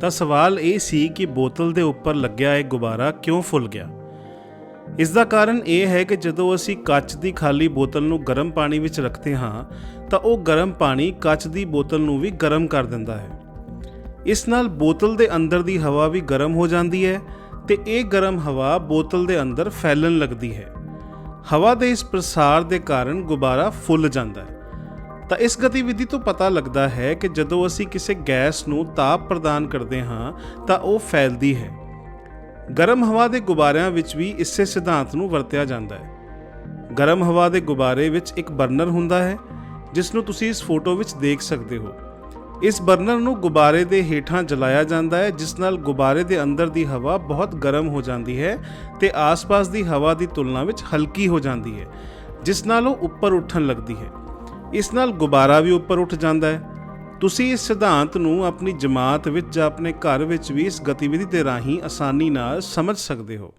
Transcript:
ਤਾਂ ਸਵਾਲ ਇਹ ਸੀ ਕਿ ਬੋਤਲ ਦੇ ਉੱਪਰ ਲੱਗਿਆ ਇਹ ਗੁਬਾਰਾ ਕਿਉਂ ਫੁੱਲ ਗਿਆ? ਇਸ ਦਾ ਕਾਰਨ ਇਹ ਹੈ ਕਿ ਜਦੋਂ ਅਸੀਂ ਕੱਚ ਦੀ ਖਾਲੀ ਬੋਤਲ ਨੂੰ ਗਰਮ ਪਾਣੀ ਵਿੱਚ ਰੱਖਦੇ ਹਾਂ, ਤਾਂ ਉਹ ਗਰਮ ਪਾਣੀ ਕੱਚ ਦੀ ਬੋਤਲ ਨੂੰ ਵੀ ਗਰਮ ਕਰ ਦਿੰਦਾ ਹੈ। ਇਸ ਨਾਲ ਬੋਤਲ ਦੇ ਅੰਦਰ ਦੀ ਹਵਾ ਵੀ ਗਰਮ ਹੋ ਜਾਂਦੀ ਹੈ ਤੇ ਇਹ ਗਰਮ ਹਵਾ ਬੋਤਲ ਦੇ ਅੰਦਰ ਫੈਲਣ ਲੱਗਦੀ ਹੈ। ਹਵਾ ਦੇ ਇਸ ਪ੍ਰਸਾਰ ਦੇ ਕਾਰਨ ਗੁਬਾਰਾ ਫੁੱਲ ਜਾਂਦਾ ਹੈ। ਤਾਂ ਇਸ ਗਤੀਵਿਧੀ ਤੋਂ ਪਤਾ ਲੱਗਦਾ ਹੈ ਕਿ ਜਦੋਂ ਅਸੀਂ ਕਿਸੇ ਗੈਸ ਨੂੰ ਤਾਪ ਪ੍ਰਦਾਨ ਕਰਦੇ ਹਾਂ, ਤਾਂ ਉਹ ਫੈਲਦੀ ਹੈ। ਗਰਮ ਹਵਾ ਦੇ ਗੁਬਾਰਿਆਂ ਵਿੱਚ ਵੀ ਇਸੇ ਸਿਧਾਂਤ ਨੂੰ ਵਰਤਿਆ ਜਾਂਦਾ ਹੈ। ਗਰਮ ਹਵਾ ਦੇ ਗੁਬਾਰੇ ਵਿੱਚ ਇੱਕ ਬਰਨਰ ਹੁੰਦਾ ਹੈ, ਜਿਸ ਨੂੰ ਤੁਸੀਂ ਇਸ ਫੋਟੋ ਵਿੱਚ ਦੇਖ ਸਕਦੇ ਹੋ। ਇਸ ਬਰਨਰ ਨੂੰ ਗੁਬਾਰੇ ਦੇ ਹੇਠਾਂ ਜਲਾਇਆ ਜਾਂਦਾ ਹੈ, ਜਿਸ ਨਾਲ ਗੁਬਾਰੇ ਦੇ ਅੰਦਰ ਦੀ ਹਵਾ ਬਹੁਤ ਗਰਮ ਹੋ ਜਾਂਦੀ ਹੈ ਤੇ ਆਸ-ਪਾਸ ਦੀ ਹਵਾ ਦੀ ਤੁਲਨਾ ਵਿੱਚ ਹਲਕੀ ਹੋ ਜਾਂਦੀ ਹੈ, ਜਿਸ ਨਾਲ ਉਹ ਉੱਪਰ ਉੱਠਣ ਲੱਗਦੀ ਹੈ। ਇਸ ਨਾਲ ਗੁਬਾਰਾ ਵੀ ਉੱਪਰ ਉੱਠ ਜਾਂਦਾ ਹੈ। ਤੁਸੀਂ ਇਸ ਸਿਧਾਂਤ ਨੂੰ ਆਪਣੀ ਜਮਾਤ ਵਿੱਚ ਜਾਂ ਆਪਣੇ ਘਰ ਵਿੱਚ ਵੀ ਇਸ ਗਤੀਵਿਧੀ ਦੇ ਰਾਹੀਂ ਆਸਾਨੀ ਨਾਲ ਸਮਝ ਸਕਦੇ ਹੋ।